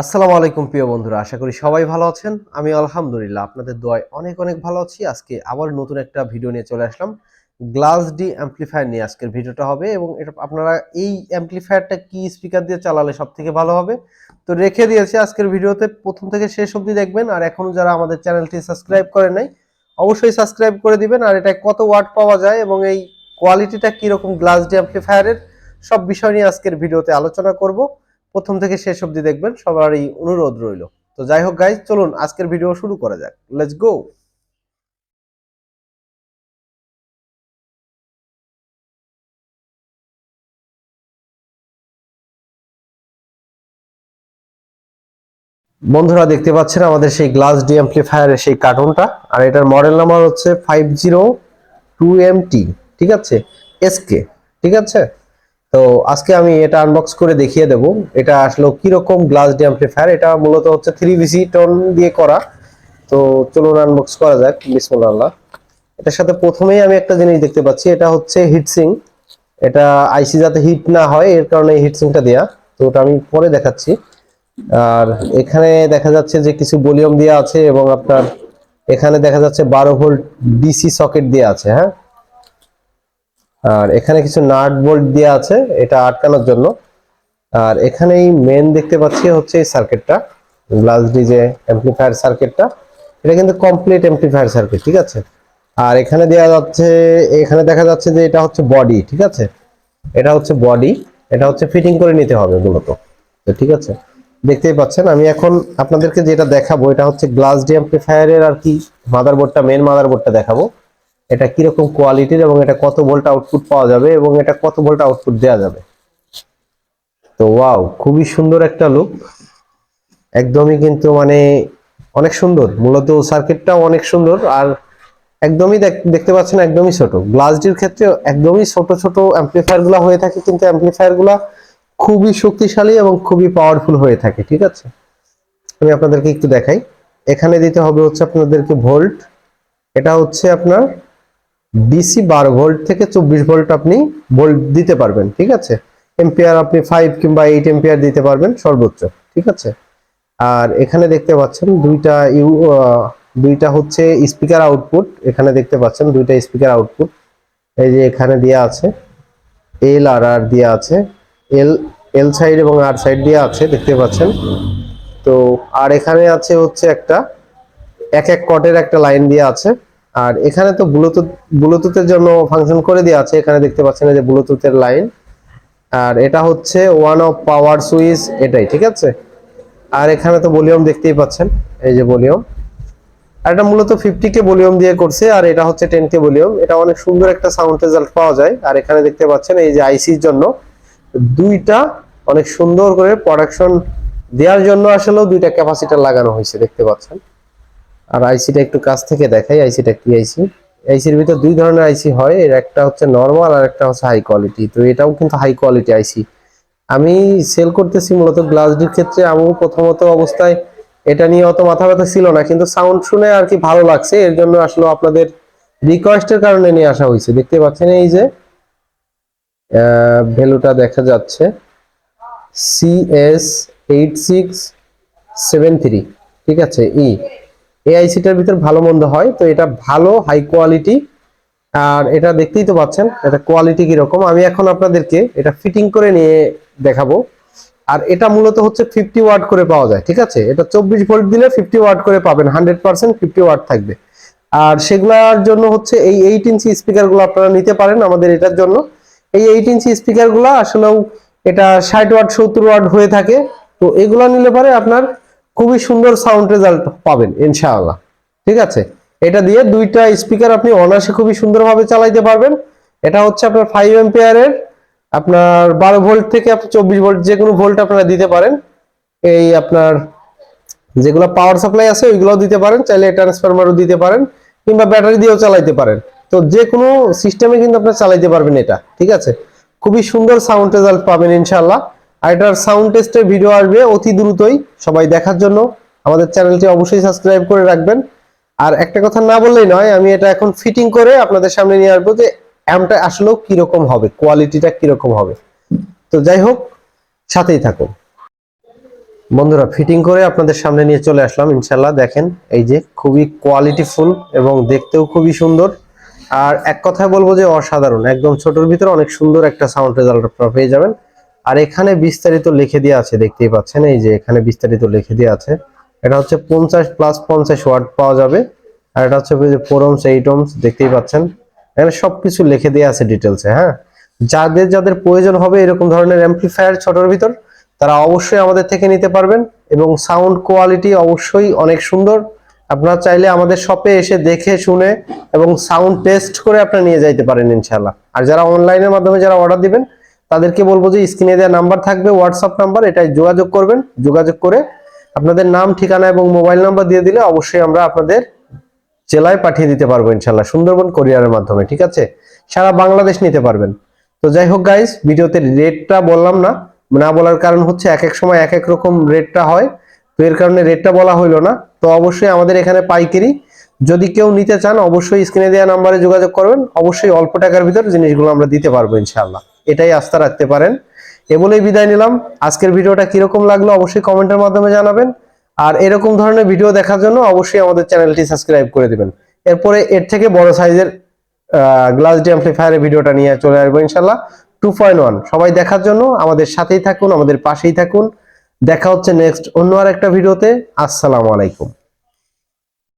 আসসালামু আলাইকুম প্রিয় বন্ধুরা, আশা করি সবাই ভালো আছেন। আমি আলহামদুলিল্লাহ আপনাদের দোয়ায় অনেক অনেক ভালো আছি। আজকে আবার নতুন একটা ভিডিও নিয়ে চলে আসলাম। গ্লাস ডি অ্যাম্পলিফায়ার নিয়ে আজকের ভিডিওটা হবে এবং এটা আপনারা এই অ্যাম্পলিফায়ারটা কি স্পিকার দিয়ে চালালে সব থেকে ভালো হবে? তো রেখে দিয়েছি আজকের ভিডিওতে। প্রথম থেকে শেষ অবধি দেখবেন। আর এখনও যারা আমাদের চ্যানেলটি সাবস্ক্রাইব করে নাই, অবশ্যই সাবস্ক্রাইব করে দিবেন। আর এটা কত ওয়াট পাওয়া যায় এবং এই কোয়ালিটিটা কীরকম গ্লাস ডি অ্যাম্পলিফায়ারের, সব বিষয় নিয়ে আজকের ভিডিওতে আলোচনা করব। প্রথম থেকে শেষ অবধি দেখবেন, সবারই অনুরোধ রইল। তো যাই হোক গাইজ চলুন আজকের ভিডিও শুরু করা যাক। লেটস গো বন্ধুরা, দেখতে পাচ্ছেন আমাদের সেই গ্লাস ডি অ্যাম্পলিফায়ারের সেই কার্টুনটা আর এটার মডেল নাম্বার হচ্ছে five zero two M T ঠিক আছে? এসকে ঠিক আছে? তো আজকে আমি এটা আনবক্স করে দেখিয়ে দেব। এটা আসলে কীরকম গ্লাস ডি অ্যাম্পলিফায়ার এটা মূলত হচ্ছে থ্রি ভিসি টোন দিয়ে করা। তো চলুন আনবক্স করা যাক। বিসমুল্লাহ। এটার সাথে প্রথমেই আমি একটা জিনিস দেখতে পাচ্ছি। এটা হচ্ছে হিটসিং এটা আইসি যাতে হিট না হয়, এর কারণে এই হিটসিংটা দেয়া। তো ওটা আমি পরে দেখাচ্ছি। আর এখানে দেখা যাচ্ছে যে কিছু ভলিউম দেওয়া আছে এবং আপনার এখানে দেখা যাচ্ছে বারো ভোল্ট ডিসি সকেট দেওয়া আছে হ্যাঁ? আর এখানে কিছু নাট বোল্ট দেওয়া আছে, এটা আটকানোর জন্য। আর এখানেই মেন দেখতে পাচ্ছি হচ্ছে এই সার্কিটটা গ্লাস ডিজে অ্যাম্পলিফায়ার সার্কিটটা এটা কিন্তু কমপ্লিট অ্যাম্পলিফায়ার সার্কিট ঠিক আছে? আর এখানে দেওয়া যাচ্ছে, এখানে দেখা যাচ্ছে যে এটা হচ্ছে বডি ঠিক আছে? এটা হচ্ছে বডি এটা হচ্ছে ফিটিং করে নিতে হবে মূলত, তো ঠিক আছে? দেখতেই পাচ্ছেন, আমি এখন আপনাদেরকে যেটা দেখাবো, এটা হচ্ছে গ্লাস ডি অ্যাম্পলিফায়ারের আর কি মাদারবোর্ডটা মেন মাদারবোর্ডটা দেখাবো। এটা কীরকম কোয়ালিটির এবং এটা কত ভোল্ট আউটপুট পাওয়া যাবে এবং এটা কত ভোল্ট আউটপুট দেওয়া যাবে। তো ওয়াও খুবই সুন্দর একটা লুক একদমই কিন্তু মানে অনেক সুন্দর। মূলত সার্কিটটাও অনেক সুন্দর আর একদমই দেখতে পাচ্ছেন একদমই ছোট। গ্লাস ডির ক্ষেত্রে একদমই ছোট ছোট অ্যাম্পলিফায়ারগুলা হয়ে থাকে কিন্তু অ্যাম্পলিফায়ারগুলা খুবই শক্তিশালী এবং খুবই পাওয়ারফুল হয়ে থাকে, ঠিক আছে? আমি আপনাদেরকে একটু দেখাই। এখানে দিতে হবে হচ্ছে আপনাদেরকে ভোল্ট এটা হচ্ছে আপনার ডিসি বারো ভোল্ট থেকে চব্বিশ ভোল্ট আপনি ভোল্ট দিতে পারবেন, ঠিক আছে? এম্পিয়ার আপনি ফাইভ কিংবা এইট এম্পিয়ার দিতে পারবেন সর্বোচ্চ, ঠিক আছে? আর এখানে দেখতে পাচ্ছেন দুইটা ইউ দুইটা হচ্ছে স্পিকার আউটপুট এখানে দেখতে পাচ্ছেন দুইটা স্পিকার আউটপুট এই যে এখানে দেওয়া আছে এল আর আর দেওয়া আছে এল এল সাইড এবং আর সাইড দেওয়া আছে, দেখতে পাচ্ছেন? তো আর এখানে আছে হচ্ছে একটা, এক এক কটের একটা লাইন দেওয়া আছে। আর এখানে তো ব্লুটুথ ব্লুটুথের জন্য ফাংশন করে দেওয়া আছে। এখানে দেখতে পাচ্ছেন যে ব্লুটুথের লাইন আর এটা হচ্ছে ওয়ান অফ পাওয়ার সুইচ এটাই, ঠিক আছে? আর এখানে তো ভলিউম দেখতেই পাচ্ছেন, এই যে ভলিউম আর এটা মূলত ফিফটি কে ভলিউম দিয়ে করছে, আর এটা হচ্ছে টেন কে ভলিউম এটা অনেক সুন্দর একটা সাউন্ড রেজাল্ট পাওয়া যায়। আর এখানে দেখতে পাচ্ছেন এই যে আইসির জন্য দুইটা অনেক সুন্দর করে প্রোডাকশন দেওয়ার জন্য আসলেও দুইটা ক্যাপাসিটার লাগানো হয়েছে, দেখতে পাচ্ছেন। আর আইসিটা একটু কাছ থেকে দেখাই আইসিটা কি আইসি আইসির ভিতর দুই ধরনের আইসি হয়, এর একটা হচ্ছে নর্মাল আর একটা হচ্ছে হাই কোয়ালিটি তো এটাও কিন্তু হাই কোয়ালিটি আইসি আমি সেল করতেছি মূলত গ্লাস ডির ক্ষেত্রে আমি প্রথমত অবস্থায় এটা নিয়ে অত মাথা ব্যথা ছিল না, কিন্তু সাউন্ড শুনে আর কি ভালো লাগছে। এর জন্য আসলে আপনাদের রিকোয়েস্টের কারণে নিয়ে আসা হয়েছে। দেখতে পাচ্ছেন এই যে ভ্যালুটা দেখা যাচ্ছে। CS eight six seven three ঠিক আছে? ই এই আইসিটার ভিতর ভালো মন্দ হয়, তো এটা ভালো হাই কোয়ালিটি আর এটা দেখতেই তো পাচ্ছেন, এটা কোয়ালিটি কীরকম। আমি এখন আপনাদেরকে এটা ফিটিং করে নিয়ে দেখাবো। আর এটা মূলত হচ্ছে ফিফটি ওয়াট করে পাওয়া যায়, ঠিক আছে? এটা চব্বিশ ভোল্ট দিলে ফিফটি ওয়াট করে পাবেন হান্ড্রেড পার্সেন্ট ফিফটি ওয়াট থাকবে। আর সেগুলোর জন্য হচ্ছে এই এইট ইঞ্চি স্পিকারগুলো আপনারা নিতে পারেন আমাদের এটার জন্য। এই এইট ইঞ্চি স্পিকারগুলো আসলেও এটা ষাট ওয়াট সত্তর ওয়াট হয়ে থাকে, তো এগুলো নিলে পরে আপনার খুবই সুন্দর সাউন্ড রেজাল্ট পাবেন, ইনশাআল্লাহ। ঠিক আছে? এটা দিয়ে দুইটা স্পিকার আপনি অনায়াসে খুবই সুন্দরভাবে চালাইতে পারবেন। এটা হচ্ছে আপনার ফাইভ এম্পিয়ারের আপনার বারো ভোল্ট থেকে আপনি চব্বিশ ভোল্ট যে কোনো ভোল্ট আপনারা দিতে পারেন। এই আপনার যেগুলো পাওয়ার সাপ্লাই আছে, ওইগুলোও দিতে পারেন। চাইলে ট্রান্সফরমারও দিতে পারেন কিংবা ব্যাটারি দিয়েও চালাইতে পারেন। তো যে কোনো সিস্টেমে কিন্তু আপনার চালাইতে পারবেন এটা। ঠিক আছে? খুবই সুন্দর সাউন্ড রেজাল্ট পাবেন ইনশাল্লাহ আর এটার সাউন্ড টেস্টের ভিডিও আসবে অতি দ্রুতই সবাই দেখার জন্য। আমাদের চ্যানেলটি অবশ্যই সাবস্ক্রাইব করে রাখবেন। আর একটা কথা না বললেই নয়, আমি এটা এখন ফিটিং করে আপনাদের সামনে নিয়ে আসব যে অ্যামটা আসলেও কীরকম হবে কোয়ালিটিটা কীরকম হবে। তো যাই হোক, সাথেই থাকুন। বন্ধুরা ফিটিং করে আপনাদের সামনে নিয়ে চলে আসলাম ইনশাল্লাহ দেখেন, এই যে খুবই কোয়ালিটিফুল এবং দেখতেও খুবই সুন্দর। আর এক কথায় বলব যে অসাধারণ, একদম ছোটর ভিতরে অনেক সুন্দর একটা সাউন্ড রেজাল্ট আপনারা পেয়ে যাবেন। আর এখানে বিস্তারিত লিখে দেওয়া আছে, দেখতেই পাচ্ছেন, এই যে এখানে বিস্তারিত লিখে দেওয়া আছে। এটা হচ্ছে পঞ্চাশ প্লাস পঞ্চাশ ওয়াট পাওয়া যাবে। আর এটা হচ্ছে ফোর ওমস এইট ওমস দেখতেই পাচ্ছেন। এখানে সবকিছু লিখে দেওয়া আছে ডিটেলসে হ্যাঁ? যাদের যাদের প্রয়োজন হবে এরকম ধরনের অ্যাম্পলিফায়ার ছোটর ভিতর, তারা অবশ্যই আমাদের থেকে নিতে পারবেন এবং সাউন্ড কোয়ালিটি অবশ্যই অনেক সুন্দর। আপনারা চাইলে আমাদের শপে এসে দেখে, শুনে এবং সাউন্ড টেস্ট করে আপনারা নিয়ে যাইতে পারেন ইনশাল্লাহ আর যারা অনলাইনের মাধ্যমে যারা অর্ডার দিবেন তাদেরকে বলব যে স্ক্রিনে দেওয়া নাম্বার থাকবে হোয়াটসঅ্যাপ নাম্বার এটাই যোগাযোগ করবেন। যোগাযোগ করে আপনাদের নাম, ঠিকানা এবং মোবাইল নাম্বার দিয়ে দিলে অবশ্যই আমরা আপনাদের জেলায় পাঠিয়ে দিতে পারব ইনশাল্লাহ সুন্দরবন কোরিয়ারের মাধ্যমে, ঠিক আছে? সারা বাংলাদেশ নিতে পারবেন। তো যাই হোক গাইস ভিডিওতে রেটটা বললাম না না বলার কারণ হচ্ছে এক এক সময় এক এক রকম রেটটা হয়। তো এর কারণে রেটটা বলা হইল না। তো অবশ্যই আমাদের এখানে পাইকারি। যদি কেউ নিতে চান, অবশ্যই স্ক্রিনে দেওয়া নাম্বারে যোগাযোগ করবেন। অবশ্যই অল্প টাকার ভিতর জিনিসগুলো আমরা দিতে পারব ইনশাল্লাহ এটাই আস্থা রাখতে পারেন। এ বলেই বিদায় নিলাম। আজকের ভিডিওটা কীরকম লাগল অবশ্যই কমেন্টের মাধ্যমে জানাবেন। আর এরকম ধরনের ভিডিও দেখার জন্য অবশ্যই আমাদের চ্যানেলটি সাবস্ক্রাইব করে দেবেন। এরপরে এর থেকে বড় সাইজের গ্লাস ডি ভিডিওটা নিয়ে চলে আসব ইনশাল্লাহ টু ওয়ান সবাই দেখার জন্য আমাদের সাথেই থাকুন, আমাদের পাশেই থাকুন। দেখা হচ্ছে নেক্সট অন্য আর একটা ভিডিওতে। আসসালামু আলাইকুম।